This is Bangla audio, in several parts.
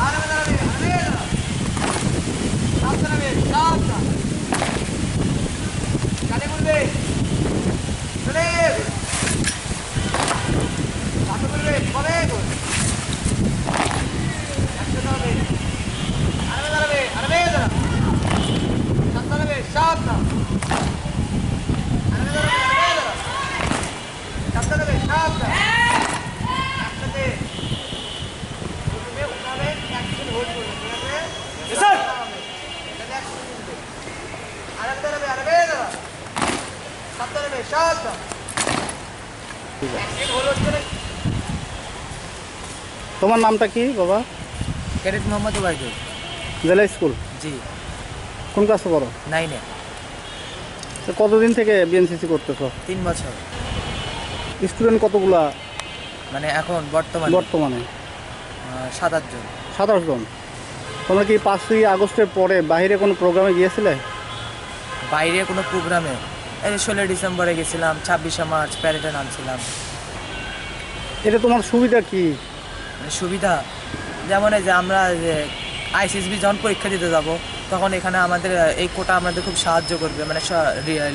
Arame, arame, arame. na arame, arame. তোমার নামটা কি বাবা? ক্যাডেট মোহাম্মদ ওবায়দুল। জেলা স্কুল? জি। কোন ক্লাসে পড়ো? নাইনে। তো কতদিন থেকে বিএনসিসি করতেছো? তিন বছর। স্টুডেন্ট কতগুলা? মানে এখন বর্তমানে। বর্তমানে। সাত আটজন সাতাশ জন। তোমরা কি পাঁচই আগস্টের পরে বাইরে কোনো প্রোগ্রামে গিয়েছিলে? বাইরে কোনো প্রোগ্রামে ষোলোই ডিসেম্বরে গেছিলাম ছাব্বিশে মার্চ প্যারেডে নামছিলাম। এটা তোমার সুবিধা কি? সুবিধা? যেমন এই যে আমরা যে আইসিএসবি যখন পরীক্ষা দিতে যাব তখন এখানে আমাদের এই কোটা আমাদের খুব সাহায্য করবে। মানে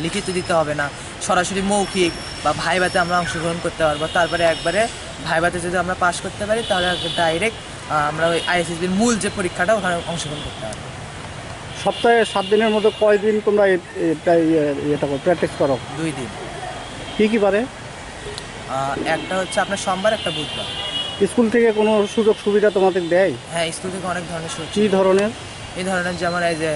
লিখিত দিতে হবে না। সরাসরি মৌখিক বা ভাইভাতে আমরা অংশগ্রহণ করতে পারব। তারপরে একবারে ভাইভাতে যদি আমরা পাশ করতে পারি তাহলে ডাইরেক্ট আমরা ওই আইএসএসবির মূল যে পরীক্ষাটা ওখানে অংশগ্রহণ করতে পারব। সপ্তাহে সাত দিনের মধ্যে কয়দিন তোমরা এটা করো প্র্যাকটিস করো? দুই দিন। কী কী পারে একটা হচ্ছে আপনার সোমবার একটা বুধবার। স্কুল থেকে কোনো সুযোগ সুবিধা তোমাদের দেয়? হ্যাঁ স্কুল থেকে অনেক ধরনের সুযোগ কী ধরনের? এই ধরনের যেমন এই যে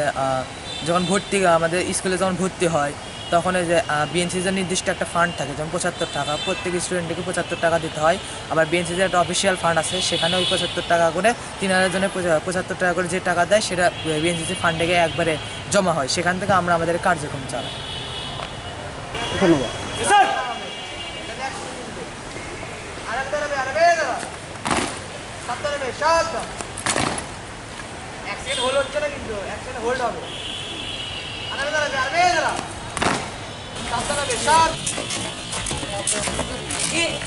যখন ভর্তি আমাদের স্কুলে যখন ভর্তি হয় তখন এই যে বিএনসিজের নির্দিষ্ট একটা ফান্ড থাকে যেমন পঁচাত্তর টাকা। প্রত্যেক স্টুডেন্টকে পঁচাত্তর টাকা দিতে হয়। আবার বিএনসিজের একটা অফিসিয়াল ফান্ড আছে সেখানে ওই পঁচাত্তর টাকা করে তিন হাজার জনের পঁচাত্তর টাকা করে যে টাকা দেয় সেটা বিএনসিসি ফান্ডে গিয়ে একবারে জমা হয়। সেখান থেকে আমরা আমাদের কার্যক্রম চালাই। ধন্যবাদ। এক সেকেন্ড হোল্ড হচ্ছে না কিন্তু এক সেকেন্ড হোল্ড হবে। la sala de estar. Y...